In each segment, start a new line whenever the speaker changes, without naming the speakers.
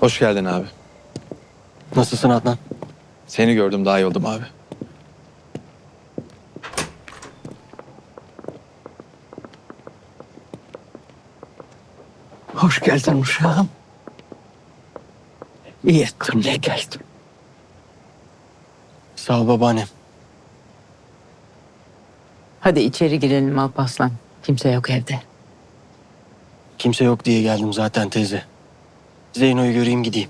Hoş geldin abi.
Nasılsın Adnan?
Seni gördüm daha iyi oldum abi.
Hoş geldin uşağım. İyi ettin ne geldin.
Sağ ol babaannem.
Hadi içeri girelim Alparslan. Kimse yok evde.
Kimse yok diye geldim zaten teyze. Zeyno'yu göreyim gideyim.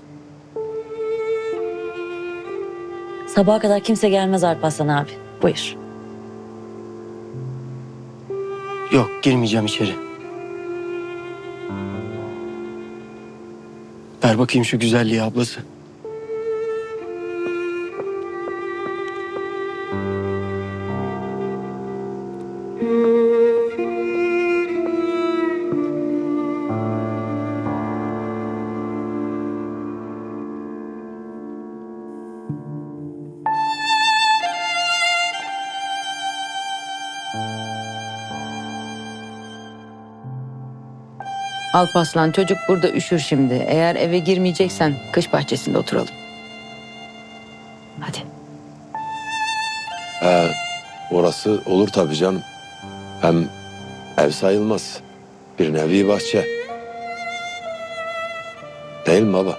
Sabaha kadar kimse gelmez Alparslan abi. Buyur.
Yok girmeyeceğim içeri. Ver bakayım şu güzelliği ablası.
Alparslan çocuk burada üşür şimdi. Eğer eve girmeyeceksen kış bahçesinde oturalım. Hadi.
He, orası olur tabii canım. Hem ev sayılmaz. Bir nevi bahçe. Değil mi baba?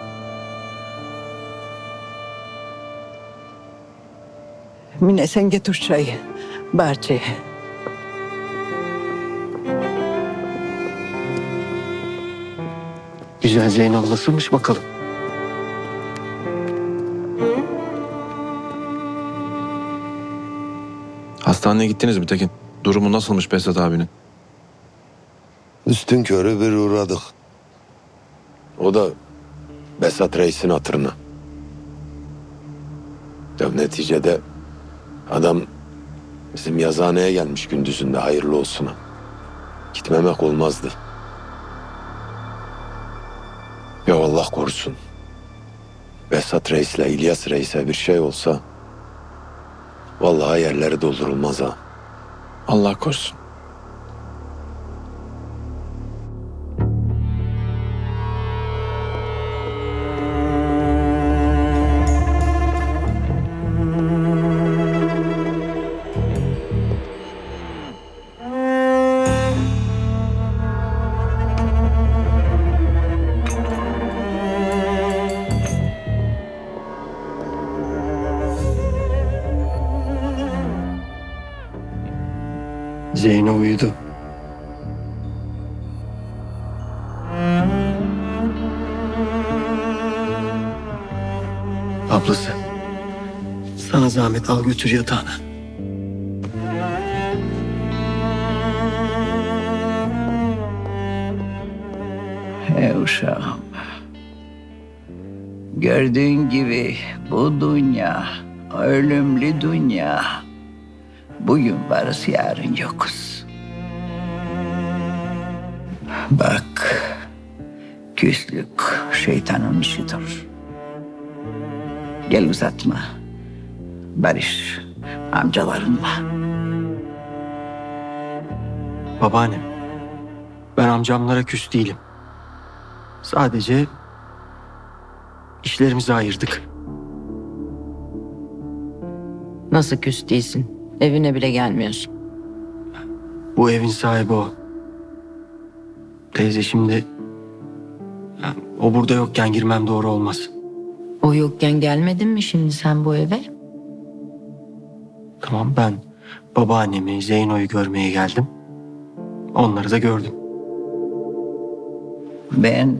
Mine sen getir çayı. Bahçeye.
Güzel Zeyno nasılmış bakalım.
Hastaneye gittiniz mi Tekin? Durumu nasılmış Behzat abinin?
Üstün körü bir uğradık. O da Besat Reis'in hatırına. Ya neticede adam bizim yazıhaneye gelmiş gündüzünde hayırlı olsuna. Gitmemek olmazdı. Allah korusun. Besat Reis'le İlyas Reis'e bir şey olsa vallahi yerleri doldurulmaz ha.
Allah korusun.
Zeyno uyudu. Ablası. Sana zahmet al götür yatağına.
He uşağım. Gördüğün gibi bu dünya ölümlü dünya. Bugün varız yarın yokuz. Bak küslük şeytanın işidir. Gel uzatma. Barış amcalarınla.
Babaannem. Ben amcamlara küs değilim. Sadece işlerimizi ayırdık.
Nasıl küs değilsin? Evine bile gelmiyorsun.
Bu evin sahibi o. Teyze şimdi... Ya, O burada yokken girmem doğru olmaz.
O yokken gelmedin mi şimdi sen bu eve?
Tamam ben babaannemi, Zeyno'yu görmeye geldim. Onları da gördüm.
Ben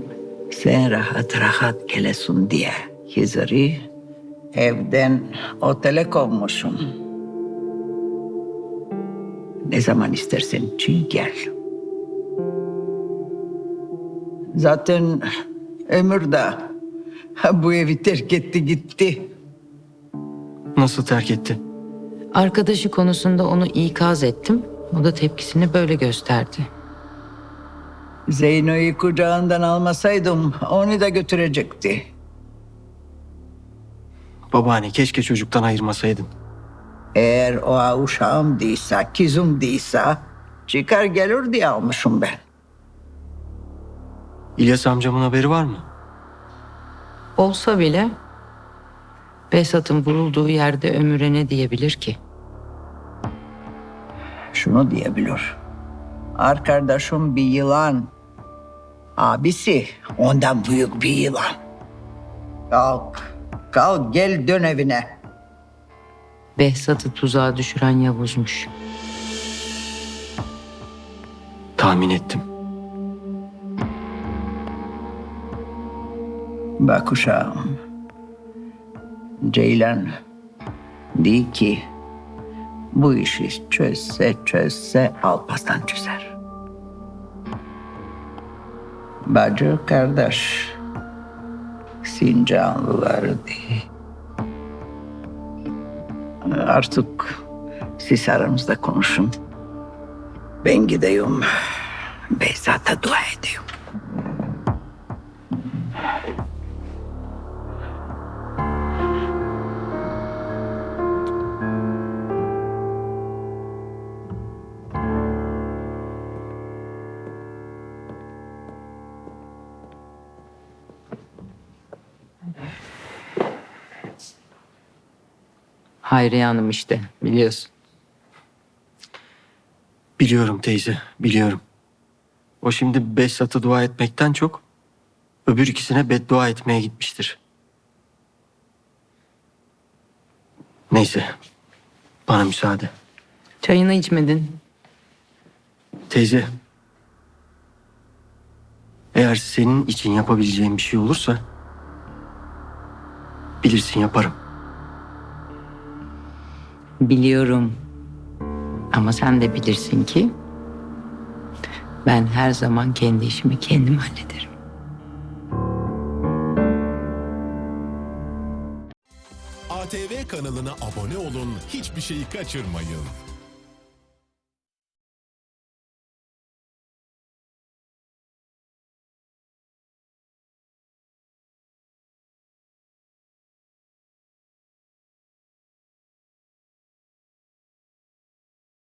sen rahat rahat gelesin diye Hizır'ı evden otele kovmuşum. Ne zaman istersen çık gel. Zaten Ömür de bu evi terk etti gitti.
Nasıl terk etti?
Arkadaşı konusunda onu ikaz ettim. O da tepkisini böyle gösterdi.
Zeyno'yu kucağından almasaydım onu da götürecekti.
Babaanne keşke çocuktan ayırmasaydın.
Eğer o uşağım değilse, kızım değilse çıkar gelir diye almışım ben.
İlyas amcamın haberi var mı?
Olsa bile Behzat'ın vurulduğu yerde Ömür'e ne diyebilir ki?
Şunu diyebilir. Arkadaşım bir yılan. Abisi ondan büyük bir yılan. Kalk, kalk gel dön evine.
Behzat'ı tuzağa düşüren Yavuz'muş.
Tahmin ettim.
Bak uşağım. Ceylan di ki bu işi çözse çözse Alparslan çözer. Bacı kardeş Sincanlıları değil. Artık siz aranızda konuşun. Ben gidiyorum. Behzat'a dua ediyorum.
Hayriye Hanım işte biliyorsun.
Biliyorum teyze, biliyorum. O şimdi Behzat'a dua etmekten çok öbür ikisine beddua etmeye gitmiştir. Neyse, bana müsaade.
Çayını içmedin.
Teyze, eğer senin için yapabileceğim bir şey olursa bilirsin yaparım.
Biliyorum. Ama sen de bilirsin ki ben her zaman kendi işimi kendim hallederim.
ATV kanalına abone olun, hiçbir şeyi kaçırmayın.